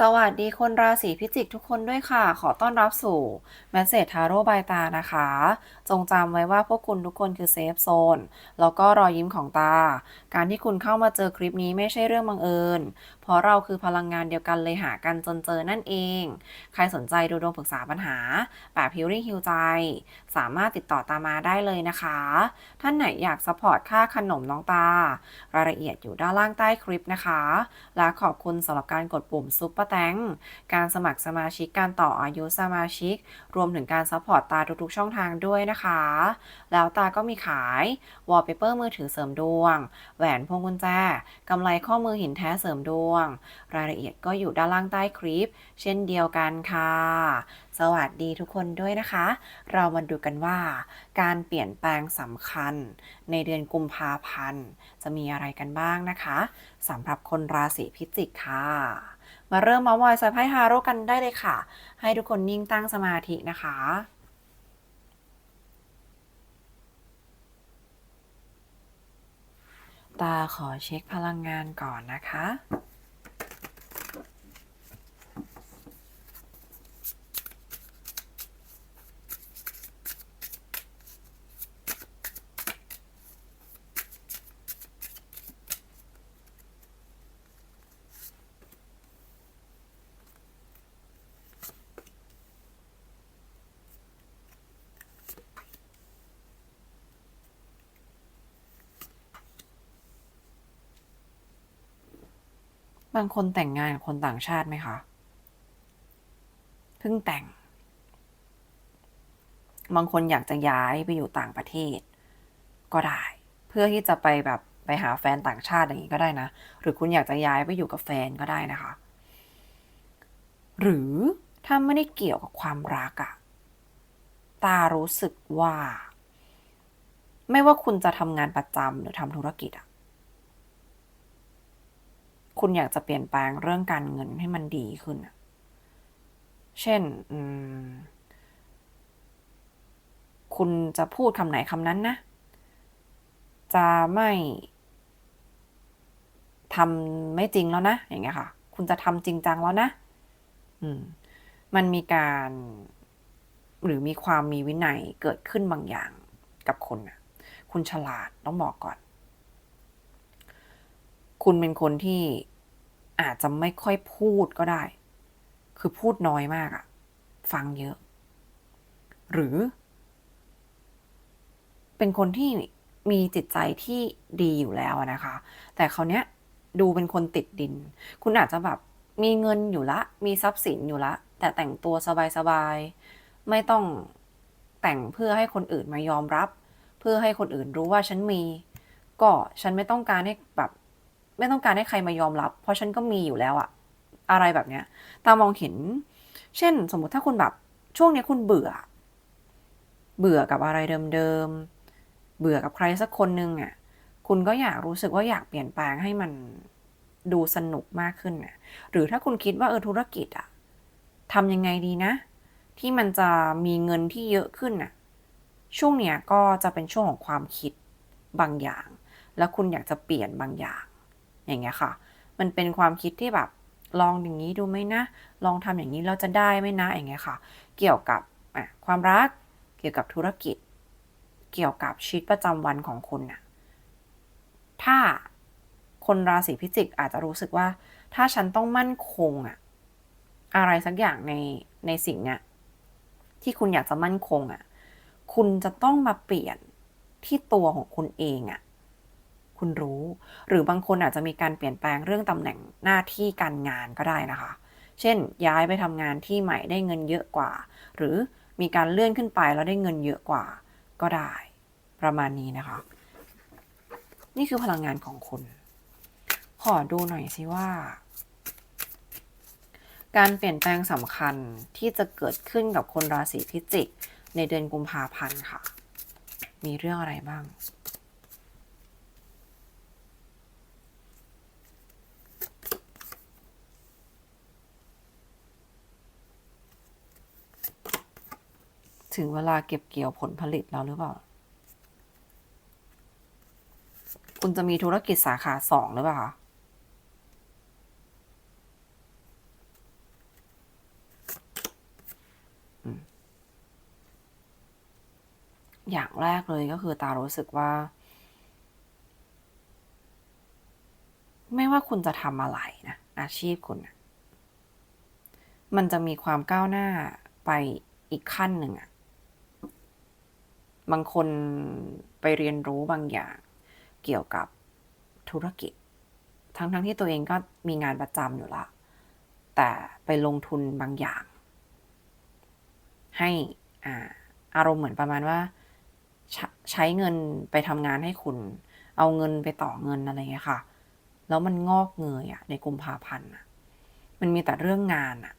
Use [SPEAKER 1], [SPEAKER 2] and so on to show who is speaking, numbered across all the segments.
[SPEAKER 1] สวัสดีคนราศีพิจิกทุกคนด้วยค่ะ ขอต้อนรับสู่แมสเซจทาโร่บายตานะคะ จงจำไว้ว่าพวกคุณทุกคนคือเซฟโซน แล้วก็รอยยิ้มของตา การที่คุณเข้ามาเจอคลิปนี้ไม่ใช่เรื่องบังเอิญเพราะเราคือพลังงานเดียวกันเลยหากันจนเจอนั่นเอง ใครสนใจดูดวงปรึกษาปัญหา แบบพิวริ่งฮิวใจ สามารถติดต่อตามมาได้เลยนะคะ ท่านไหนอยากสปอร์ตค่าขนมน้องตา รายละเอียดอยู่ด้านล่างใต้คลิปนะคะ และขอบคุณสำหรับการกดปุ่มซุปเปอร์แตงการสมัครสมาชิกการต่ออายุสมาชิก รวมถึงการซัพพอร์ตตาทุกๆช่องทางด้วยนะคะ แล้วตาก็มีขายวอลเปเปอร์มือถือเสริมดวง แหวนพวงกุญแจกำไรข้อมือหินแท้เสริมดวงรายละเอียดก็อยู่ด้านล่างใต้คลิป เช่นเดียวกันค่ะ สวัสดีทุกคนด้วยนะคะ เรามาดูกันว่า การเปลี่ยนแปลงสำคัญ ในเดือนกุมภาพันธ์ จะมีอะไรกันบ้างนะคะสำหรับคนราศีพิจิกค่ะมาเริ่มมาส์มอยสายไพ่ฮาโร่กันได้เลยค่ะ ให้ทุกคนนิ่งตั้งสมาธินะคะ ตาขอเช็คพลังงานก่อนนะคะ บางคนแต่งงานกับคนต่างชาติไหมคะ เพิ่งแต่ง บางคนอยากจะย้ายไปอยู่ต่างประเทศ ก็ได้ เพื่อที่จะไปแบบไปหาแฟนต่างชาติอย่างนี้ก็ได้นะ หรือคุณอยากจะย้ายไปอยู่กับแฟนก็ได้นะคะ หรือถ้าไม่ได้เกี่ยวกับความรักอะตารู้สึกว่า ไม่ว่าคุณจะทำงานประจำหรือทำธุรกิจอะ คุณอยากจะเปลี่ยนแปลงเรื่องการเงินให้มันดีขึ้นอะเช่นคุณจะพูดคำไหนคำนั้นนะ จะไม่ทำไม่จริงแล้วนะ อย่างเงี้ยค่ะ คุณจะทำจริงจังแล้วนะ อืม มันมีการหรือมีความมีวินัยเกิดขึ้นบางอย่างกับคุณนะคุณฉลาดต้องบอกก่อน คุณเป็นคนที่ อาจจะไม่ค่อยพูดก็ได้ คือพูดน้อยมากอะฟังเยอะ หรือ เป็นคนที่มีจิตใจที่ดีอยู่แล้วนะคะ แต่เขาเนี้ยดูเป็นคนติดดิน คุณอาจจะแบบมีเงินอยู่ละ มีทรัพย์สินอยู่ละ แต่แต่งตัวสบายๆ ไม่ต้องแต่งเพื่อให้คนอื่นมายอมรับ เพื่อให้คนอื่นรู้ว่าฉันมี ก็ฉันไม่ต้องการให้แบบ ไม่ต้องการให้ใครมายอมรับ เพราะฉันก็มีอยู่แล้วอะอะไรแบบเนี้ย ตามองเห็น เช่น สมมุติถ้าคุณแบบช่วงนี้คุณเบื่อ เบื่อกับอะไรเดิมๆเบื่อกับใครสักคนนึงอะคุณก็อยากรู้สึกว่าอยากเปลี่ยนแปลงให้มันดูสนุกมากขึ้นน่ะหรือถ้าคุณคิดว่าเออธุรกิจอะทำยังไงดีนะ ที่มันจะมีเงินที่เยอะขึ้นน่ะ ช่วงเนี้ยก็จะเป็นช่วงของความคิดบางอย่าง แล้วคุณอยากจะเปลี่ยนบางอย่าง อย่างเงี้ยค่ะ มันเป็นความคิดที่แบบลองอย่างนี้ดูไหมนะ ลองทำอย่างนี้เราจะได้ไหมนะอย่างเงี้ยค่ะ เกี่ยวกับความรัก เกี่ยวกับธุรกิจ เกี่ยวกับชีวิตประจำวันของคุณน่ะถ้าคนราศีพิจิกอาจจะรู้สึกว่า ถ้าฉันต้องมั่นคงอะอะไรสักอย่างในในสิ่งเนี้ยที่คุณอยากจะมั่นคงอะคุณจะต้องมาเปลี่ยนที่ตัวของคุณเองอะ คุณรู้ หรือบางคนอาจจะมีการเปลี่ยนแปลงเรื่องตำแหน่งหน้าที่การงานก็ได้นะคะ เช่น ย้ายไปทำงานที่ใหม่ได้เงินเยอะกว่า หรือมีการเลื่อนขึ้นไปแล้วได้เงินเยอะกว่าก็ได้ ประมาณนี้นะคะ นี่คือพลังงานของคุณ ขอดูหน่อยสิว่า การเปลี่ยนแปลงสำคัญที่จะเกิดขึ้นกับคนราศีพิจิกในเดือนกุมภาพันธ์ค่ะ มีเรื่องอะไรบ้าง ถึงเวลาเก็บเกี่ยวผลผลิตแล้วหรือเปล่า คุณจะมีธุรกิจสาขาสองหรือเปล่าอย่างแรกเลยก็คือตารู้สึกว่า ไม่ว่าคุณจะทำอะไรนะอาชีพคุณนะมันจะมีความก้าวหน้าไปอีกขั้นหนึ่งอะ บางคนไปเรียนรู้บางอย่างเกี่ยวกับธุรกิจ ทั้งๆทที่ตัวเองก็มีงานประจำอยู่ละ แต่ไปลงทุนบางอย่าง ให้อ่าอารมณ์เหมือนประมาณว่าใชใช้เงินไปทำงานให้คุณ เอาเงินไปต่อเงินอะไรเงี้ยค่ะ แล้วมันงอกเงยอะในกุมภาพันธ์อะมันมีแต่เรื่องงานอะ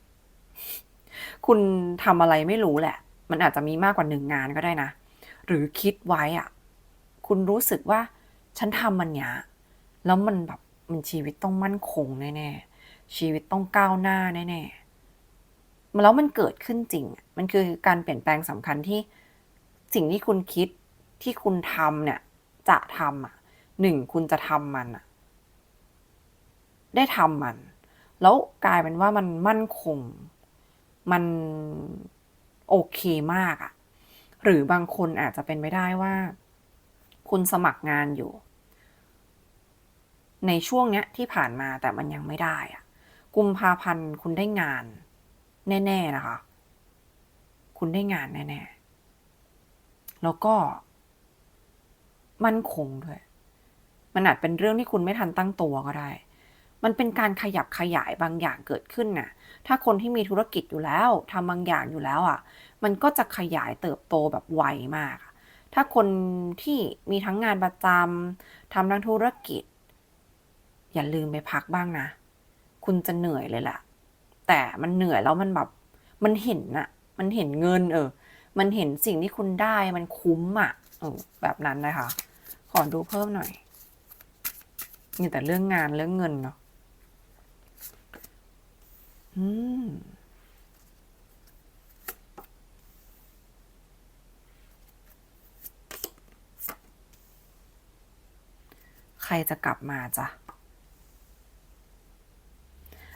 [SPEAKER 1] คุณทำอะไรไม่รู้แหละ มันอาจจะมีมากกว่าหนึ่งงานก็ได้นะ หรือคิดไว้อะคุณรู้สึกว่าฉันทำมันเนี้ยแล้วมันแบบมันชีวิตต้องมั่นคงแน่ๆชีวิตต้องก้าวหน้าแน่ๆแล้วมันเกิดขึ้นจริง มันคือการเปลี่ยนแปลงสำคัญที่สิ่งที่คุณคิดที่คุณทำเนี่ย จะทำอะหนึ่งคุณจะทำมันอะ ได้ทำมัน แล้วกลายเป็นว่ามันมั่นคง มันโอเคมากอะ หรือบางคนอาจจะเป็นไม่ได้ว่า คุณสมัครงานอยู่ ในช่วงเนี้ยที่ผ่านมาแต่มันยังไม่ได้อะกุมภาพันธ์คุณได้งาน แน่ๆนะคะ คุณได้งานแน่ๆ แล้วก็มั่นคงด้วย มันอาจเป็นเรื่องที่คุณไม่ทันตั้งตัวก็ได้ มันเป็นการขยับขยายบางอย่างเกิดขึ้นน่ะถ้าคนที่มีธุรกิจอยู่แล้วทำบางอย่างอยู่แล้วอะ มันก็จะขยายเติบโตแบบไวมาก ถ้าคนที่มีทั้งงานประจำทำทั้งธุรกิจ อย่าลืมไปพักบ้างนะ คุณจะเหนื่อยเลยแหละแต่มันเหนื่อยแล้วมันแบบมันเห็นอะมันเห็นเงินเออ มันเห็นสิ่งที่คุณได้มันคุ้มอะเออแบบนั้นนะคะ ขอดูเพิ่มหน่อยมีแต่เรื่องงานเรื่องเงินเนาะ อืมใครจะกลับมาจ้ะ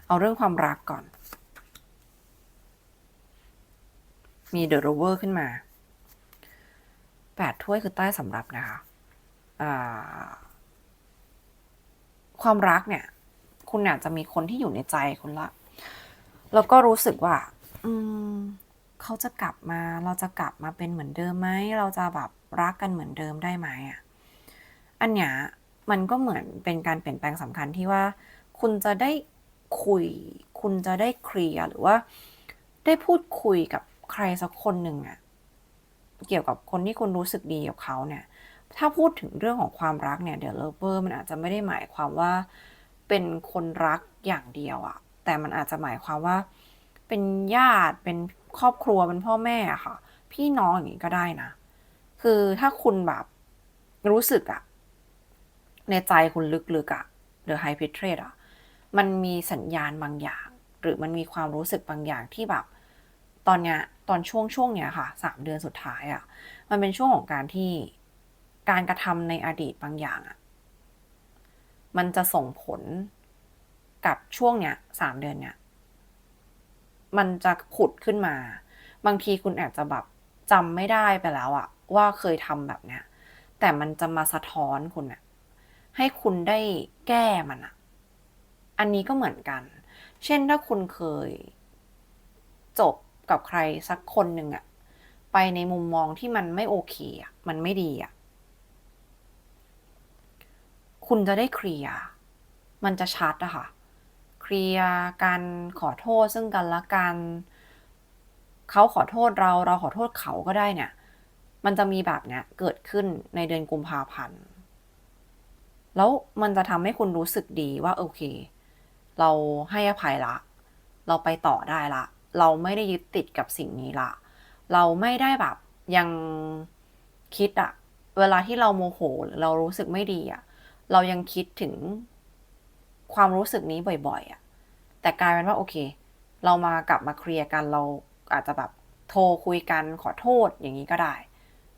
[SPEAKER 1] เอาเรื่องความรักก่อน มีเดอะโรเวอร์ขึ้นมาแปดถ้วยคือใต้สำรับนะคะความรักเนี่ย คุณอาจจะมีคนที่อยู่ในใจคุณละ แล้วก็รู้สึกว่า อืมเขาจะกลับมา เราจะกลับมาเป็นเหมือนเดิมไหม เราจะแบบรักกันเหมือนเดิมได้ไหมอะ อันเนี้ยมันก็เหมือนเป็นการเปลี่ยนแปลงสำคัญที่ว่า คุณจะได้คุย คุณจะได้เคลียร์หรือว่า ได้พูดคุยกับใครสักคนหนึ่งอะเกี่ยวกับคนที่คุณรู้สึกดีกับเขาเนี่ย ถ้าพูดถึงเรื่องของความรักเนี่ยเดี๋ยวเลเวอร์มันอาจจะไม่ได้หมายความว่าเป็นคนรักอย่างเดียวอะ แต่มันอาจจะหมายความว่า เป็นญาติเป็นครอบครัวเป็นพ่อแม่อะค่ะ พี่น้องอย่างนี้ก็ได้นะ คือถ้าคุณแบบรู้สึกอะในใจคุณลึกๆอะเดอะไฮพิเทรดอะมันมีสัญญาณบางอย่าง หรือมันมีความรู้สึกบางอย่างที่แบบ ตอนเนี้ยตอนช่วงช่วงเนี้ยค่ะสามเดือนสุดท้ายอะ่ะมันเป็นช่วงของการที่การกระทำในอดีตบางอย่างอะมันจะส่งผล กับช่วงเนี้ยสามเดือนเนี้ยมันจะผุดขึ้นมา บางทีคุณอาจจะแบบจำไม่ได้ไปแล้วอะว่าเคยทำแบบเนี้ย แต่มันจะมาสะท้อนคุณอะให้คุณได้แก้มันอะอันนี้ก็เหมือนกัน เช่นถ้าคุณเคย จบกับใครสักคนหนึ่งอะไปในมุมมองที่มันไม่โอเคอะมันไม่ดีอะคุณจะได้เคลียร์มันจะชัดอะค่ะ เคลียร์การขอโทษซึ่งกันและกันเขาขอโทษเราเราขอโทษเขาก็ได้เนี่ย มันจะมีแบบเนี้ยเกิดขึ้นในเดือนกุมภาพันธ์ แล้วมันจะทำให้คุณรู้สึกดีว่าโอเค เราให้อภัยละ เราไปต่อได้ละ เราไม่ได้ยึดติดกับสิ่งนี้ละ เราไม่ได้แบบยังคิดอะเวลาที่เราโมโหหรือเรารู้สึกไม่ดีอะเรายังคิดถึง ความรู้สึกนี้บ่อยๆอะแต่กลายเป็นว่าโอเค เรามากลับมาเคลียร์กันเราอาจจะแบบโทรคุยกันขอโทษอย่างนี้ก็ได้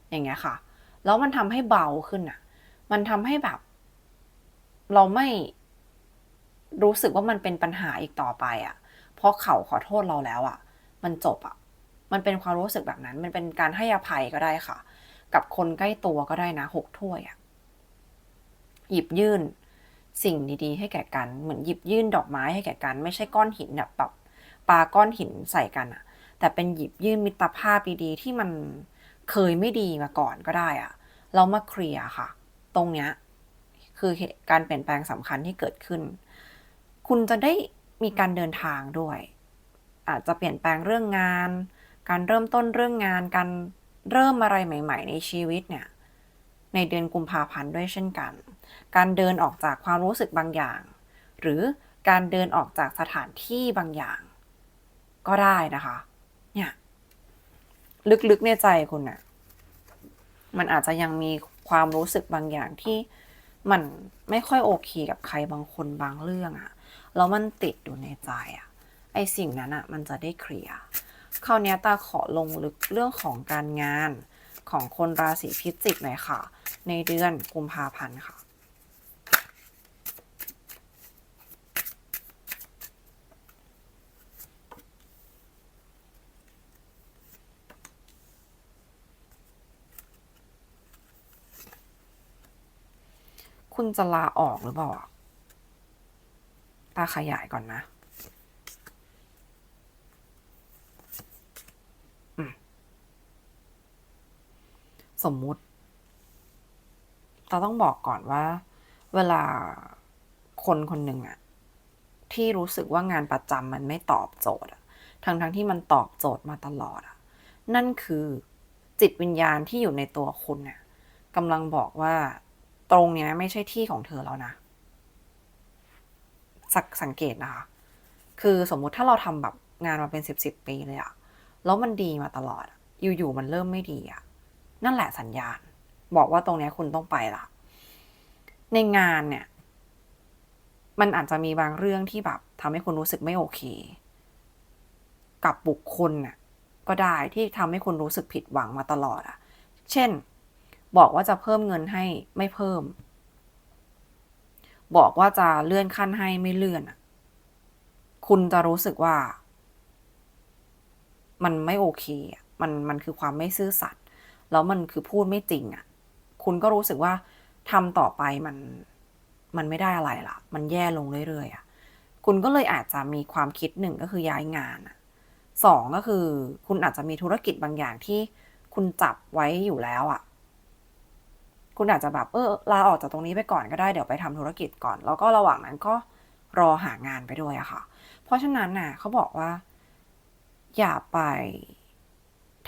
[SPEAKER 1] อย่างเงี้ยค่ะ แล้วมันทำให้เบาขึ้นอะมันทำให้แบบ เราไม่รู้สึกว่ามันเป็นปัญหาอีกต่อไปอะเพราะเขาขอโทษเราแล้วอะมันจบอะมันเป็นความรู้สึกแบบนั้น มันเป็นการให้อภัยก็ได้ค่ะ กับคนใกล้ตัวก็ได้นะหกถ้วยอะ หยิบยื่น สิ่งดีๆ ให้แก่กัน เหมือนหยิบยื่นดอกไม้ให้แก่กัน ไม่ใช่ก้อนหินแบบแบบปาก้อนหินใส่กันอะแต่เป็นหยิบยื่นมิตรภาพดีๆที่มันเคยไม่ดีมาก่อนก็ได้อะเรามาเคลียร์ค่ะ ตรงเนี้ยคือการเปลี่ยนแปลงสำคัญที่เกิดขึ้น คุณจะได้มีการเดินทางด้วย อาจจะเปลี่ยนแปลงเรื่องงาน การเริ่มต้นเรื่องงาน การเริ่มอะไรใหม่ ๆ ในชีวิตเนี่ย ในเดือนกุมภาพันธ์ด้วยเช่นกัน การเดินออกจากความรู้สึกบางอย่าง หรือการเดินออกจากสถานที่บางอย่าง ก็ได้นะคะ เนี่ย ลึกๆในใจคุณน่ะมันอาจจะยังมีความรู้สึกบางอย่างที่มันไม่ค่อยโอเคกับใครบางคนบางเรื่องอะแล้วมันติดอยู่ในใจอะไอสิ่งนั้นอะมันจะได้เคลียร์คราวนี้ตาขอลงลึกเรื่องของการงานของคนราศีพิจิกหน่อยค่ะ ในเดือนกุมภาพันธ์ค่ะ คุณจะลาออกหรือเปล่าตาขยายก่อนนะสมมุติ เราต้องบอกก่อนว่า เวลาคนคนหนึ่งอะที่รู้สึกว่างานประจำมันไม่ตอบโจทย์อะทั้งทั้งที่มันตอบโจทย์มาตลอดอะนั่นคือจิตวิญญาณที่อยู่ในตัวคุณเนี่ยกำลังบอกว่า ตรงเนี้ยไม่ใช่ที่ของเธอแล้วนะสักสังเกตนะคะ คือสมมุติถ้าเราทำแบบงานมาเป็นสิบสิบปีเลยอะแล้วมันดีมาตลอดอะอยู่ๆมันเริ่มไม่ดีอะนั่นแหละสัญญาณ บอกว่าตรงเนี้ยคุณต้องไปละ ในงานเนี่ย มันอาจจะมีบางเรื่องที่แบบทำให้คุณรู้สึกไม่โอเค กับบุคคลน่ะก็ได้ที่ทำให้คุณรู้สึกผิดหวังมาตลอดอะเช่น บอกว่าจะเพิ่มเงินให้ไม่เพิ่ม บอกว่าจะเลื่อนขั้นให้ไม่เลื่อนคุณจะรู้สึกว่า มันไม่โอเคมันมันคือความไม่ซื่อสัตย์แล้วมันคือพูดไม่จริงอะ คุณก็รู้สึกว่าทำต่อไปมันมันไม่ได้อะไรละมันแย่ลงเรื่อยๆอะคุณก็เลยอาจจะมีความคิดหนึ่งก็คือย้ายงานอะสองก็คือ คุณอาจจะมีธุรกิจบางอย่างที่คุณจับไว้อยู่แล้วอะ คุณอาจจะแบบเออลาออกจากตรงนี้ไปก่อนก็ได้เดี๋ยวไปทำธุรกิจก่อน แล้วก็ระหว่างนั้นก็รอหางานไปด้วยอะค่ะ เพราะฉะนั้นน่ะเขาบอกว่า อย่าไป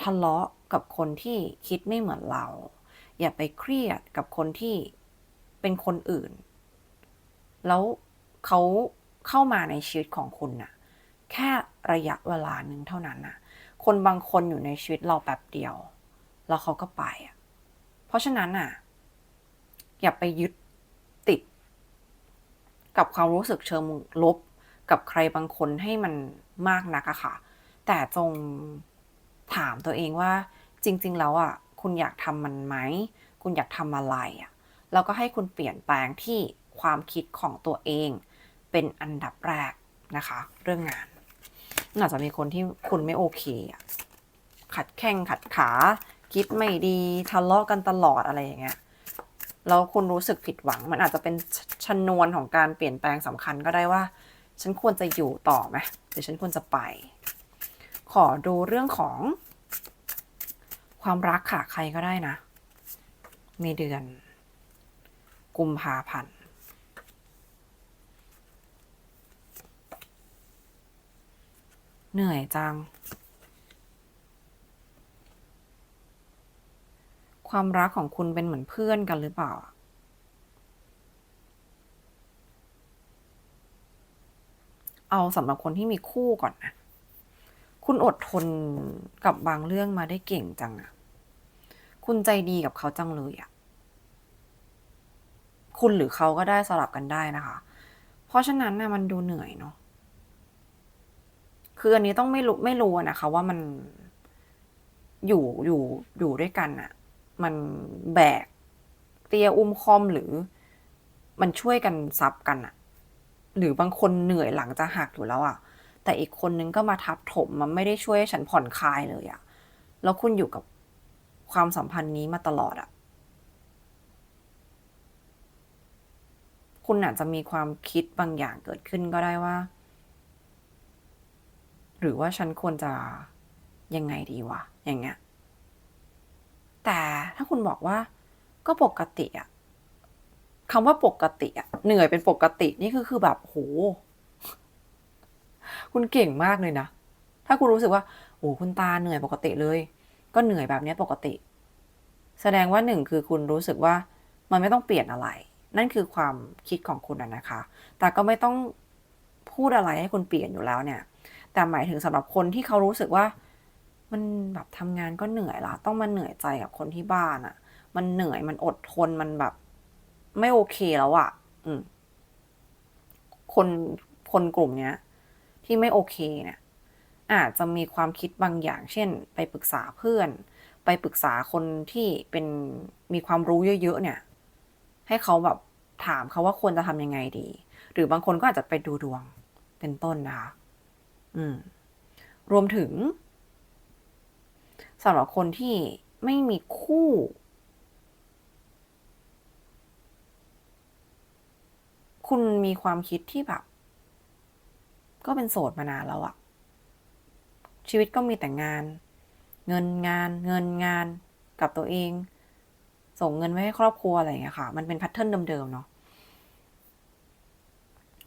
[SPEAKER 1] ทะเลาะกับคนที่คิดไม่เหมือนเรา อย่าไปเครียดกับคนที่เป็นคนอื่น แล้วเขาเข้ามาในชีวิตของคุณน่ะ แค่ระยะเวลาหนึ่งเท่านั้นน่ะ คนบางคนอยู่ในชีวิตเราแป๊บเดียว แล้วเขาก็ไปอะเพราะฉะนั้นน่ะ อย่าไปยึดติด กับความรู้สึกเชิงลบกับใครบางคนให้มันมากนักอะค่ะ แต่จงถามตัวเองว่า จริง ๆ แล้วอะคุณอยากทำมันไหม คุณอยากทำอะไรอะแล้วก็ให้คุณเปลี่ยนแปลงที่ความคิดของตัวเอง เป็นอันดับแรกนะคะ เรื่องงานอาจจะมีคนที่คุณไม่โอเคอะขัดแข้งขัดขา คิดไม่ดีทะเลาะกันตลอดอะไรอย่างเงี้ย แล้วคุณรู้สึกผิดหวัง มันอาจจะเป็นชชนวนของการเปลี่ยนแปลงสำคัญก็ได้ว่า ฉันควรจะอยู่ต่อไหมหรือฉันควรจะไป ขอดูเรื่องของ ความรักค่ะใครก็ได้นะในเดือน กุมภาพันธ์เหนื่อยจัง ความรักของคุณเป็นเหมือนเพื่อนกันหรือเปล่า เอาสำหรับคนที่มีคู่ก่อนนะคุณอดทนกับบางเรื่องมาได้เก่งจังอะคุณใจดีกับเขาจังเลยอะคุณหรือเขาก็ได้สลับกันได้นะคะ เพราะฉะนั้นนะมันดูเหนื่อยเนาะคืออันนี้ต้องไม่รู้ไม่รู้นะคะ ว่ามันอยู่อยู่อยู่ด้วยกันอะ มันแบกเตี้ยอุ้มคอมหรือมันช่วยกันซับกันอะหรือบางคนเหนื่อยหลังจะหักอยู่แล้วอะแต่อีกคนนึงก็มาทับถมมันไม่ได้ช่วยให้ฉันผ่อนคลายเลยอะแล้วคุณอยู่กับความสัมพันธ์นี้มาตลอดอะคุณอาจจะมีความคิดบางอย่างเกิดขึ้นก็ได้ว่า หรือว่าฉันควรจะยังไงดีวะ อย่างเงี้ย แต่ถ้าคุณบอกว่าก็ปกติอะคำว่าปกติอะเหนื่อยเป็นปกตินี่คือคือแบบโห คุณเก่งมากเลยนะ ถ้าคุณรู้สึกว่าโอ้คุณตาเหนื่อยปกติเลย ก็เหนื่อยแบบนี้ปกติ แสดงว่าหนึ่งคือคุณรู้สึกว่ามันไม่ต้องเปลี่ยนอะไร นั่นคือความคิดของคุณนะคะ แต่ก็ไม่ต้องพูดอะไรให้คุณเปลี่ยนอยู่แล้วเนี่ย แต่หมายถึงสำหรับคนที่เขารู้สึกว่า มันแบบทำงานก็เหนื่อยละต้องมาเหนื่อยใจกับคนที่บ้านอะ่ะ มันเหนื่อยมันอดทนมันแบบ ไม่โอเคแล้วอะ่ะ อืม คนคนกลุ่มเนี้ย ที่ไม่โอเคเนี่ย อาจจะมีความคิดบางอย่าง เช่น ไปปรึกษาเพื่อน ไปปรึกษาคนที่เป็นมีความรู้เยอะๆเนี่ย ให้เขาแบบถามเขาว่าควรจะทำยังไงดี หรือบางคนก็อาจจะไปดูดวงเป็นต้นนะคะ อืม รวมถึง สำหรับคนที่ไม่มีคู่ คุณมีความคิดที่แบบ ก็เป็นโสดมานานแล้วอะชีวิตก็มีแต่งาน เงินงาน เงินงานกับตัวเอง ส่งเงินไว้ให้ครอบครัวอะไรอย่างเงี้ยค่ะ มันเป็นแพทเทิร์นเดิมๆเนาะ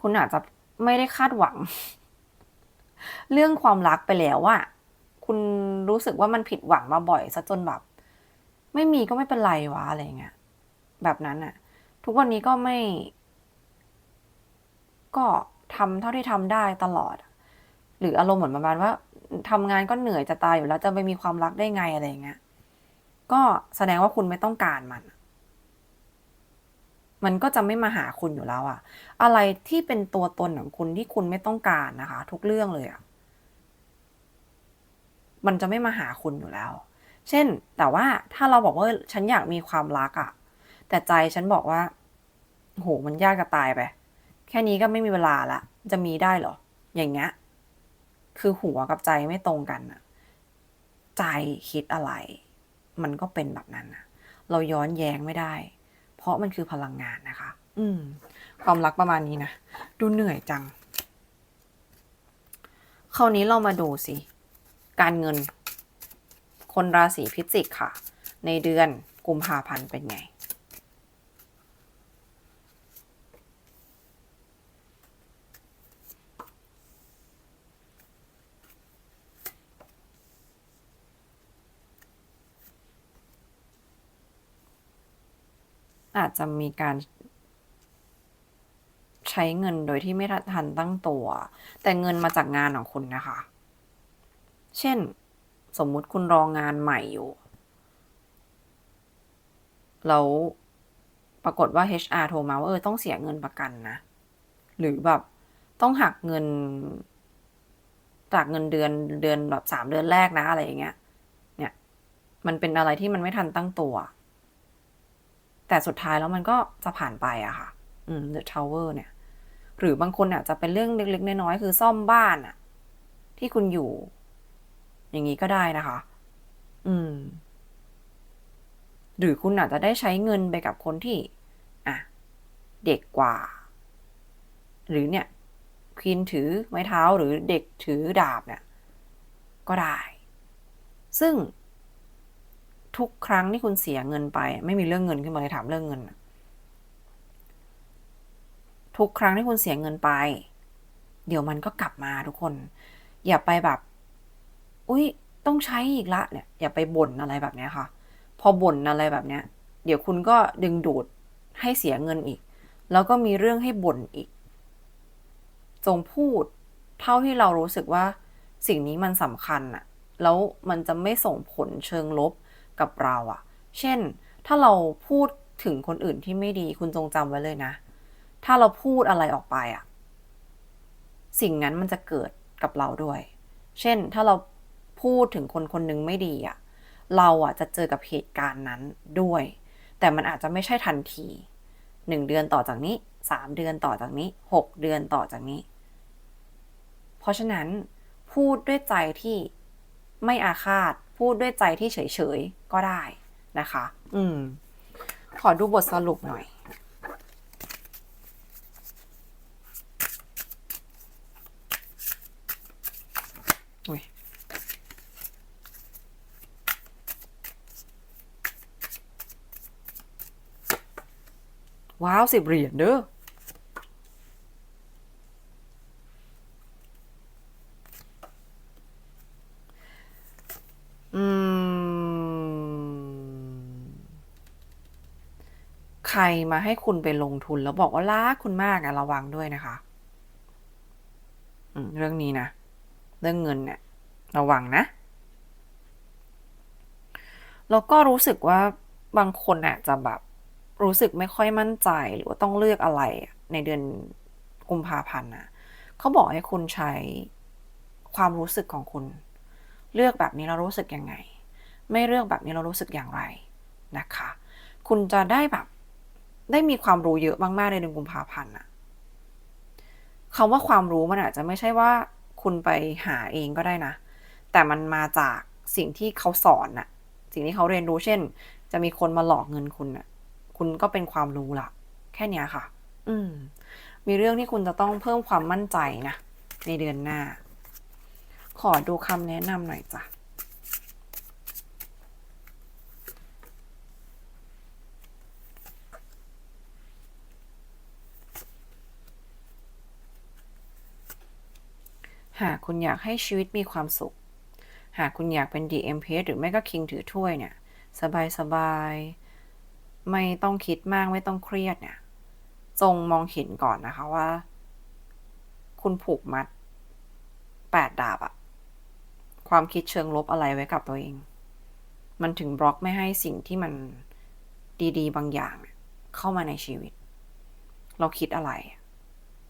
[SPEAKER 1] คุณอาจจะไม่ได้คาดหวัง เรื่องความรักไปแล้วอะ คุณรู้สึกว่ามันผิดหวังมาบ่อยซะจนแบบ ไม่มีก็ไม่เป็นไรวะอะไรเงี้ยแบบนั้นอะทุกวันนี้ก็ไม่ ก็ทำเท่าที่ทำได้ตลอด หรืออารมณ์เหมือนประมาณว่าทำงานก็เหนื่อยจะตายอยู่แล้วจะไปมีความรักได้ไงอะไรเงี้ยก็แสดงว่าคุณไม่ต้องการมัน มันก็จะไม่มาหาคุณอยู่แล้วอะอะไรที่เป็นตัวตนของคุณที่คุณไม่ต้องการนะคะ ทุกเรื่องเลยอะ มันจะไม่มาหาคุณอยู่แล้ว เช่น แต่ว่าถ้าเราบอกว่าฉันอยากมีความรักอะแต่ใจฉันบอกว่าโหมันยากจะตายไป แค่นี้ก็ไม่มีเวลาละ จะมีได้เหรอ อย่างเงี้ย คือหัวกับใจไม่ตรงกันอะใจคิดอะไร มันก็เป็นแบบนั้นนะเราย้อนแย้งไม่ได้ เพราะมันคือพลังงานนะคะ อืม ความรักประมาณนี้นะ ดูเหนื่อยจัง คราวนี้เรามาดูสิ การเงิน คนราศีพิจิกค่ะ ในเดือนกุมภาพันธ์เป็นไง อาจจะมีการใช้เงินโดยที่ไม่ทันตั้งตัว แต่เงินมาจากงานของคุณนะคะ เช่น สมมุติคุณรองงานใหม่อยู่ แล้วปรากฏว่า HR โทรมาว่าเออต้องเสียเงินประกันนะ หรือแบบต้องหักเงินจากเงินเดือนเดือนแบบสามเดือนแรกนะอะไรอย่างเงี้ย เนี่ย มันเป็นอะไรที่มันไม่ทันตั้งตัว แต่สุดท้ายแล้วมันก็จะผ่านไปอะค่ะ อืม The Tower เนี่ย หรือบางคนอาจจะเป็นเรื่องเล็กๆน้อยๆคือซ่อมบ้านอะที่คุณอยู่ อย่างนี้ก็ได้นะคะ อืม หรือคุณอาจจะได้ใช้เงินไปกับคนที่ อะ เด็กกว่า หรือเนี่ยควีนถือไม้เท้าหรือเด็กถือดาบเนี่ย ก็ได้ ซึ่ง ทุกครั้งที่คุณเสียเงินไป ไม่มีเรื่องเงินขึ้นมาเลยถามเรื่องเงินทุกครั้งที่คุณเสียเงินไป เดี๋ยวมันก็กลับมาทุกคน อย่าไปแบบ อุ้ยต้องใช้อีกละเนี่ยอย่าไปบ่นอะไรแบบนี้ค่ะ พอบ่นอะไรแบบนี้เดี๋ยวคุณก็ดึงดูดให้เสียเงินอีก แล้วก็มีเรื่องให้บ่นอีก จงพูดเท่าที่เรารู้สึกว่าสิ่งนี้มันสำคัญอะแล้วมันจะไม่ส่งผลเชิงลบกับเราอะเช่น ถ้าเราพูดถึงคนอื่นที่ไม่ดีคุณจงจำไว้เลยนะ ถ้าเราพูดอะไรออกไปอะสิ่งนั้นมันจะเกิดกับเราด้วย เช่น ถ้าเรา พูดถึงคนคนหนึ่งไม่ดีอะเราอะจะเจอกับเหตุการณ์นั้นด้วย แต่มันอาจจะไม่ใช่ทันทีหนึ่งเดือนต่อจากนี้สามเดือนต่อจากนี้หกเดือนต่อจากนี้ เพราะฉะนั้นพูดด้วยใจที่ไม่อาฆาต พูดด้วยใจที่เฉยๆ ก็ได้นะคะ อืม ขอดูบทสรุปหน่อย ว้าวสิบเหรียญเด้ออืมใครมาให้คุณไปลงทุนแล้วบอกว่ารักคุณมากอะระวังด้วยนะคะเรื่องนี้นะ เรื่องเงินเนี่ยระวังนะ แล้วก็รู้สึกว่าบางคนอาจจะแบบ รู้สึกไม่ค่อยมั่นใจหรือว่าต้องเลือกอะไรในเดือนกุมภาพันธ์นะเขาบอกให้คุณใช้ความรู้สึกของคุณ เลือกแบบนี้เรารู้สึกยังไง ไม่เลือกแบบนี้เรารู้สึกอย่างไรนะคะ คุณจะได้แบบได้มีความรู้เยอะมากๆในเดือนกุมภาพันธ์อะคำว่าความรู้มันอาจจะไม่ใช่ว่าคุณไปหาเองก็ได้นะ แต่มันมาจากสิ่งที่เขาสอนน่ะ สิ่งที่เขาเรียนรู้เช่น จะมีคนมาหลอกเงินคุณน่ะ คุณก็เป็นความรู้ละแค่เนี้ยค่ะ อืม มีเรื่องที่คุณจะต้องเพิ่มความมั่นใจนะ ในเดือนหน้า ขอดูคำแนะนำหน่อยจ้ะหากคุณอยากให้ชีวิตมีความสุข หากคุณอยากเป็น DMPS หรือไม่ก็ King ถือถ้วยเนี่ย สบายสบายๆ ไม่ต้องคิดมากไม่ต้องเครียดเนี่ย จงมองเห็นก่อนนะคะว่า คุณผูกมัดแปดดาบอะความคิดเชิงลบอะไรไว้กับตัวเอง มันถึงบล็อกไม่ให้สิ่งที่มันดีๆ บางอย่างเนี่ยเข้ามาในชีวิต เราคิดอะไร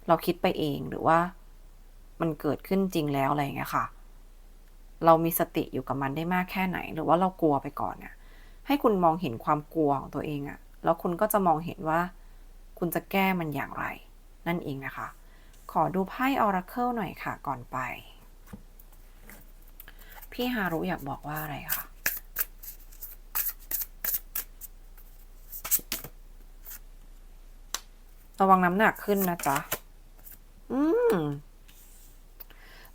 [SPEAKER 1] เราคิดไปเองหรือว่ามันเกิดขึ้นจริงแล้วอะไรอย่างเงี้ยค่ะ เรามีสติอยู่กับมันได้มากแค่ไหน หรือว่าเรากลัวไปก่อนเนี่ย ให้คุณมองเห็นความกลัวของตัวเองอะแล้วคุณก็จะมองเห็นว่า คุณจะแก้มันอย่างไร นั่นเองนะคะ ขอดูไพ่ออราเคิลหน่อยค่ะก่อนไป พี่ฮารุอยากบอกว่าอะไรคะระวังน้ำหนักขึ้นนะจ๊ะ อืม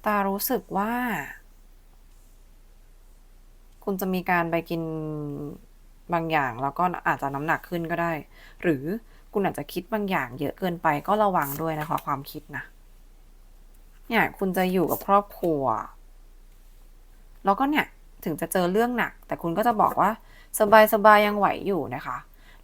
[SPEAKER 1] ตารู้สึกว่า คุณจะมีการไปกินบางอย่าง แล้วก็อาจจะน้ำหนักขึ้นก็ได้ หรือคุณอาจจะคิดบางอย่างเยอะเกินไปก็ระวังด้วยนะคะ ความคิดนะ เนี่ยคุณจะอยู่กับครอบครัว แล้วก็เนี่ยถึงจะเจอเรื่องหนัก แต่คุณก็จะบอกว่าสบายสบายยังไหวอยู่นะคะ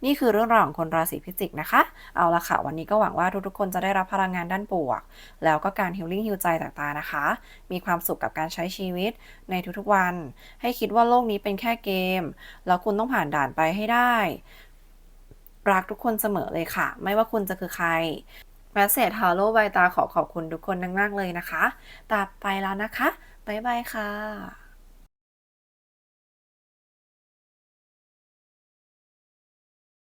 [SPEAKER 1] นี่คือเรื่องราวของคนราศีพิจิกนะคะ เอาละค่ะ วันนี้ก็หวังว่าทุกๆคนจะได้รับพลังงานด้านบวก แล้วก็การฮิลลิ่งฮิลใจต่างๆนะคะ มีความสุขกับการใช้ชีวิตในทุกๆวัน ให้คิดว่าโลกนี้เป็นแค่เกม แล้วคุณต้องผ่านด่านไปให้ได้ รักทุกคนเสมอเลยค่ะ ไม่ว่าคุณจะคือใครแมสเซจฮาโลบายตาขอขอบคุณทุกคนมากๆเลยนะคะ ตาไปแล้วนะคะ บ๊ายบายค่ะ